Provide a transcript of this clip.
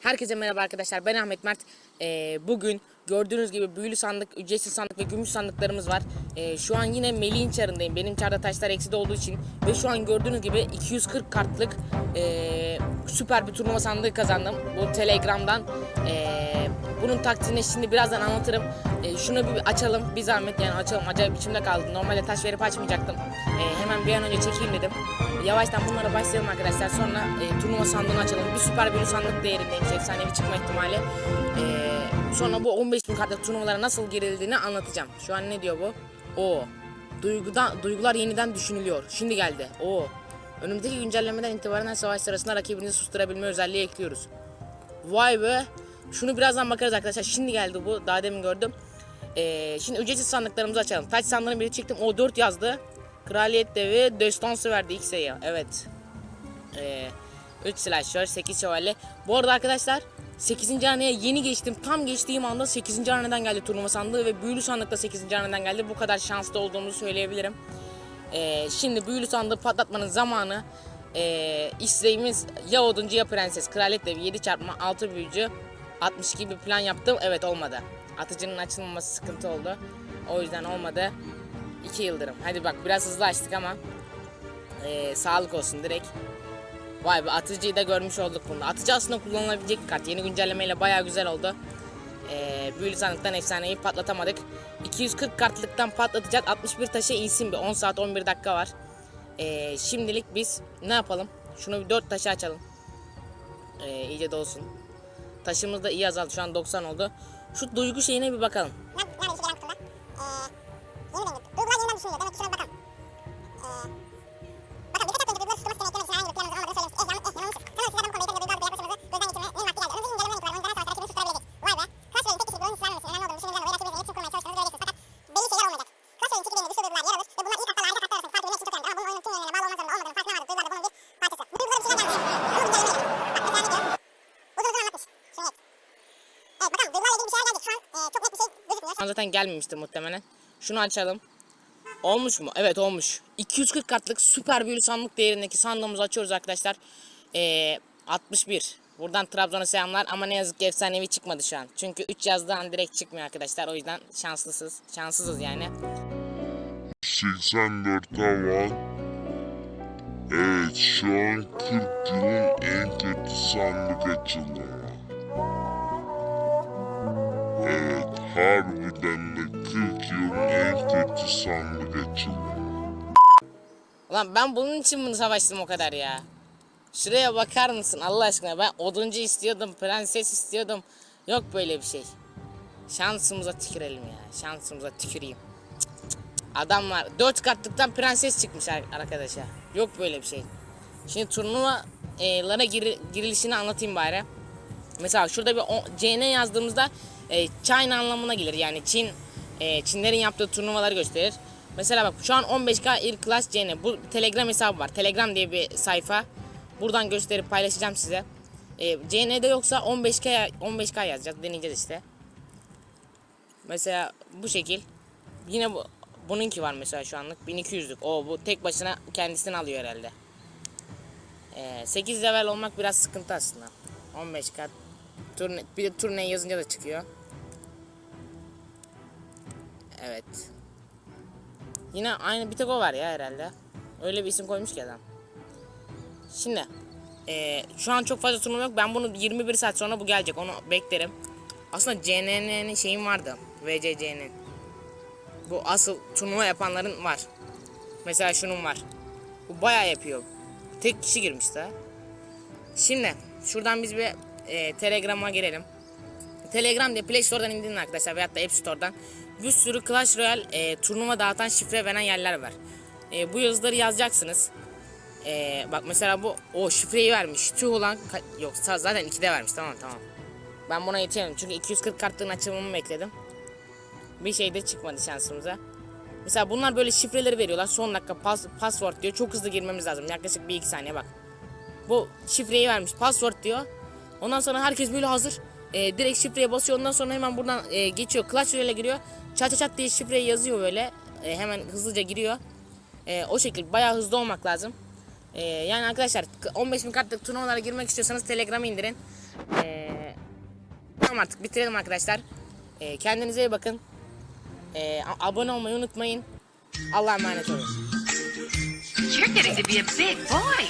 Herkese merhaba arkadaşlar. Ben Ahmet Mert. Ee, bugün gördüğünüz gibi büyülü sandık, ücretsiz sandık ve gümüş sandıklarımız var. Ee, şu an yine Melih'in çarındayım. Benim çarda taşlar ekside olduğu için. Ve şu an gördüğünüz gibi 240 kartlık ee, süper bir turnuva sandığı kazandım. Bu Telegram'dan. Ee, bunun taktiğini şimdi birazdan anlatırım. Ee, şunu bir açalım. Bir zahmet yani açalım. Acayip içimde kaldı. Normalde taş verip açmayacaktım. Ee, hemen bir an önce çekeyim dedim. Yavaştan bunlara başlayalım arkadaşlar. Sonra e, turnuva sandığını açalım. Bir süper bir sandık değerindeymiş. Efsanevi çıkma ihtimali. Ee, sonra bu 15 bin kartlık turnuvalara nasıl girildiğini anlatacağım. Şu an ne diyor bu? O. Duygudan, duygular yeniden düşünülüyor. Şimdi geldi. O. Önümüzdeki güncellemeden itibaren her savaş sırasında rakibinizi susturabilme özelliği ekliyoruz. Vay be. Şunu birazdan bakarız arkadaşlar. Şimdi geldi bu. Daha demin gördüm. Ee, şimdi ücretsiz sandıklarımızı açalım. Taç sandığının biri çıktım. O 4 yazdı. Kraliyet devi destansı verdi sayı. Evet. Ee, 3 slasher 8 şövalye. Bu arada arkadaşlar 8. haneye yeni geçtim. Tam geçtiğim anda 8. haneden geldi turnuva sandığı ve büyülü sandık da 8. haneden geldi. Bu kadar şanslı olduğumuzu söyleyebilirim. Ee, şimdi büyülü sandığı patlatmanın zamanı. Ee, isteğimiz ya oduncu ya prenses. Kraliyet devi 7 çarpma 6 büyücü. 62 bir plan yaptım. Evet olmadı. Atıcının açılmaması sıkıntı oldu. O yüzden olmadı. 2 yıldırım. Hadi bak biraz hızlı açtık ama ee, sağlık olsun direkt. Vay be atıcıyı da görmüş olduk bunda. Atıcı aslında kullanılabilecek kart. Yeni güncellemeyle baya güzel oldu. Ee, büyülü sandıktan efsaneyi patlatamadık. 240 kartlıktan patlatacak 61 taşa insin bir 10 saat 11 dakika var. Ee, şimdilik biz ne yapalım? Şunu bir 4 taşı açalım. Ee, iyice dolsun. Taşımız da iyi azaldı. Şu an 90 oldu. Şu duygu şeyine bir bakalım. Ne, nerede bir şey gelen kutumda? Ee, yeni rengi. Duygular yeniden düşünülüyor. Demek ki zaten gelmemiştir muhtemelen. Şunu açalım. Olmuş mu? Evet olmuş. 240 kartlık süper büyülü sandık değerindeki sandığımızı açıyoruz arkadaşlar. Ee, 61. Buradan Trabzon'a selamlar ama ne yazık ki efsanevi çıkmadı şu an. Çünkü 3 yazdığı direkt çıkmıyor arkadaşlar. O yüzden şanslısız. Şanssızız yani. 84 tavan. Evet şu an 40 yılın en kötü sandık açılımı. Evet harbiden de 40 yılın en kötü sandık açılımı. Ulan ben bunun için bunu savaştım o kadar ya. Şuraya bakar mısın Allah aşkına? Ben oduncu istiyordum, prenses istiyordum. Yok böyle bir şey. Şansımıza tükürelim ya. Şansımıza tüküreyim. Cık. Adamlar 4 kartlıktan prenses çıkmış ar- arkadaşa. Yok böyle bir şey. Şimdi turnuvalara gir- girilişini anlatayım bari. Mesela şurada bir CN yazdığımızda e, China anlamına gelir. Yani Çin e, Çinlerin yaptığı turnuvaları gösterir. Mesela bak şu an 15K Air Class CN. Bu Telegram hesabı var. Telegram diye bir sayfa. Buradan gösterip paylaşacağım size. E, CN'de yoksa 15K 15K yazacağız. Deneyeceğiz işte. Mesela bu şekil. Yine bu bununki var mesela şu anlık 1200'lük. O bu tek başına kendisini alıyor herhalde. E, 8 level olmak biraz sıkıntı aslında. 15K turne, bir de turne yazınca da çıkıyor. Evet. Yine aynı bir tek o var ya herhalde. Öyle bir isim koymuş ki adam. Şimdi eee, şu an çok fazla turnuva yok. Ben bunu 21 saat sonra bu gelecek. Onu beklerim. Aslında CNN'nin şeyim vardı. VCC'nin. Bu asıl turnuva yapanların var. Mesela şunun var. Bu bayağı yapıyor. Tek kişi girmiş daha. Şimdi şuradan biz bir e, Telegram'a girelim. Telegram diye Play Store'dan indirin arkadaşlar veyahut da App Store'dan. Bir sürü Clash Royale e, turnuva dağıtan şifre veren yerler var. E, bu yazıları yazacaksınız. E, bak mesela bu o şifreyi vermiş. Tüh ulan ka- yok sa- zaten 2'de vermiş tamam tamam. Ben buna yetişemedim çünkü 240 kartlığın açılımını bekledim. Bir şey de çıkmadı şansımıza. Mesela bunlar böyle şifreleri veriyorlar. Son dakika pas, password diyor. Çok hızlı girmemiz lazım. Yaklaşık 1-2 saniye bak. Bu şifreyi vermiş. Password diyor. Ondan sonra herkes böyle hazır. Ee, direkt şifreye basıyor. Ondan sonra hemen buradan e, geçiyor. Clash Royale'e giriyor. Çat çat diye şifreyi yazıyor böyle. E, hemen hızlıca giriyor. E, o şekilde bayağı hızlı olmak lazım. E, yani arkadaşlar 15 bin kartlık turnuvalara girmek istiyorsanız Telegram'ı indirin. Ee, tamam artık bitirelim arkadaşlar. Ee, kendinize iyi bakın. A- abone olmayı unutmayın. Allah'a emanet olun. You're getting to be a big boy.